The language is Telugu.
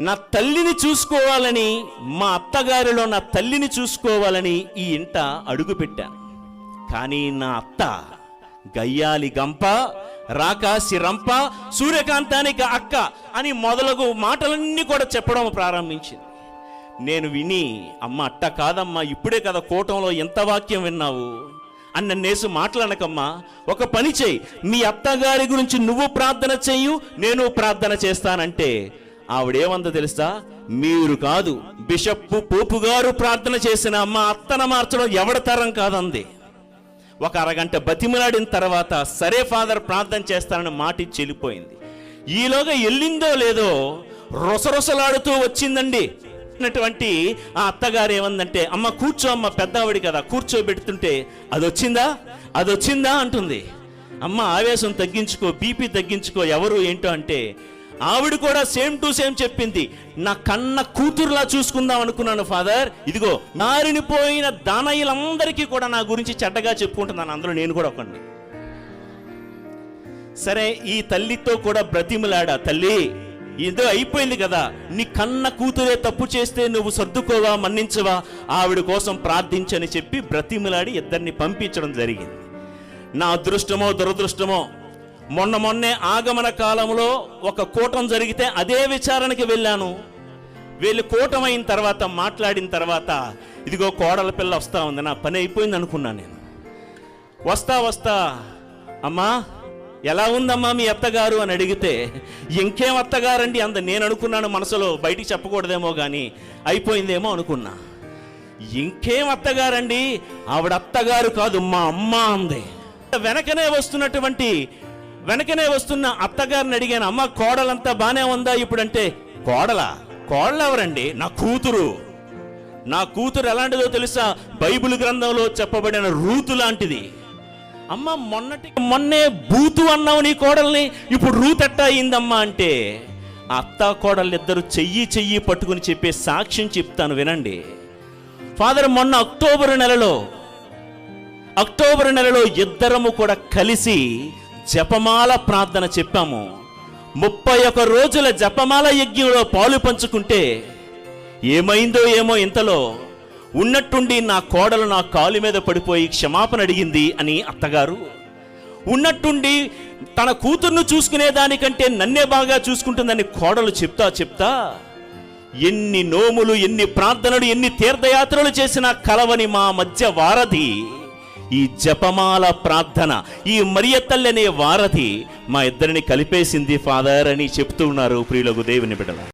నా తల్లిని చూసుకోవాలని మా అత్తగారిలో నా తల్లిని చూసుకోవాలని ఈ ఇంట అడుగుపెట్టాను కానీ నా అత్త గయ్యాలి గంప రాకాసి రంప సూర్యకాంతానికి అక్క అని మొదలగు మాటలన్నీ కూడా చెప్పడం ప్రారంభించింది. నేను విని అమ్మ అట్ట కాదమ్మా ఇప్పుడే కదా కూటంలో ఎంత వాక్యం విన్నావు? అని నన్నేసి మాట్లాడకమ్మా ఒక పని చేయి మీ అత్తగారి గురించి నువ్వు ప్రార్థన చెయ్యు నేను ప్రార్థన చేస్తానంటే ఆవిడేమంత తెలుసా? మీరు కాదు బిషప్ పోపు గారు ప్రార్థన చేసిన అమ్మ అత్తన మార్చడం ఎవడ తరం కాదంది. ఒక అరగంట బతిమలాడిన తర్వాత సరే ఫాదర్ ప్రార్థన చేస్తానని మాటి చెల్లిపోయింది ఈలోగా వెళ్ళిందో లేదో రొసరొసలాడుతూ వచ్చిందండి. అన్నటువంటి ఆ అత్తగారు ఏమందంటే అమ్మ కూర్చో అమ్మ పెద్దవాడి కదా కూర్చోబెడుతుంటే అది వచ్చిందా అది వచ్చిందా అంటుంది. అమ్మ ఆవేశం తగ్గించుకో బీపీ తగ్గించుకో ఎవరు ఏంటో అంటే ఆవిడ కూడా సేమ్ టు సేమ్ చెప్పింది నా కన్న కూతురులా చూసుకుందాం అనుకున్నాను ఫాదర్. ఇదిగో నారిని పోయిన దానయ్యలందరికీ కూడా నా గురించి చెడ్డగా చెప్పుకుంటున్నాను అందులో నేను కూడా ఒకండి సరే ఈ తల్లితో కూడా బ్రతిమలాడా తల్లి ఏదో అయిపోయింది కదా. నీ కన్న కూతురే తప్పు చేస్తే నువ్వు సర్దుకోవా మన్నించవా? ఆవిడ కోసం ప్రార్థించని చెప్పి బ్రతిమలాడి ఇద్దరిని పంపించడం జరిగింది. నా అదృష్టమో దురదృష్టమో మొన్న మొన్నే ఆగమన కాలంలో ఒక కూటం జరిగితే అదే విచారణకి వెళ్ళాను. వీళ్ళు కూటమైన తర్వాత మాట్లాడిన తర్వాత ఇదిగో కోడల పిల్ల వస్తా ఉంది నా పని అయిపోయింది అనుకున్నాను నేను. వస్తా వస్తా. అమ్మా ఎలా ఉందమ్మా మీ అత్తగారు అని అడిగితే ఇంకేం అత్తగారండి అంత నేను అనుకున్నాను మనసులో బయటికి చెప్పకూడదేమో కానీ అయిపోయిందేమో అనుకున్నా. ఇంకేం అత్తగారండి? ఆవిడ అత్తగారు కాదు మా అమ్మ అంది. వెనకనే వస్తున్నటువంటి వెనకనే వస్తున్న అత్తగారిని అడిగాను అమ్మ కోడలంతా బానే ఉందా ఇప్పుడంటే? కోడల? కోడలు ఎవరండి నా కూతురు. నా కూతురు ఎలాంటిదో తెలుసా? బైబిల్ గ్రంథంలో చెప్పబడిన రూతు లాంటిది. అమ్మ మొన్నటి మొన్నే బూతు అన్నావు నీ కోడల్ని ఇప్పుడు రూత్ అయిందమ్మా? అంటే అత్త కోడలు ఇద్దరు చెయ్యి చెయ్యి పట్టుకుని చెప్పే సాక్ష్యం చెప్తాను వినండి. ఫాదర్ మొన్న అక్టోబర్ నెలలో అక్టోబర్ నెలలో ఇద్దరము కూడా కలిసి జపమాల ప్రార్థన చెప్పాము. ముప్పై ఒక రోజుల జపమాల యజ్ఞంలో పాలు పంచుకుంటే ఏమైందో ఏమో ఇంతలో ఉన్నట్టుండి నా కోడలు నా కాలు మీద పడిపోయి క్షమాపణ అడిగింది అని అత్తగారు. ఉన్నట్టుండి తన కూతుర్ను చూసుకునే దానికంటే నన్నే బాగా చూసుకుంటుందని కోడలు చెప్తా చెప్తా ఎన్ని నోములు ఎన్ని ప్రార్థనలు ఎన్ని తీర్థయాత్రలు చేసినా కలవని మా మధ్య వారధి ఈ జపమాల ప్రార్థన ఈ మరియ తల్లి అనే వారధి మా ఇద్దరిని కలిపేసింది ఫాదర్ అని చెప్తూ ఉన్నారు ప్రియులకు దేవుని బిడ్డల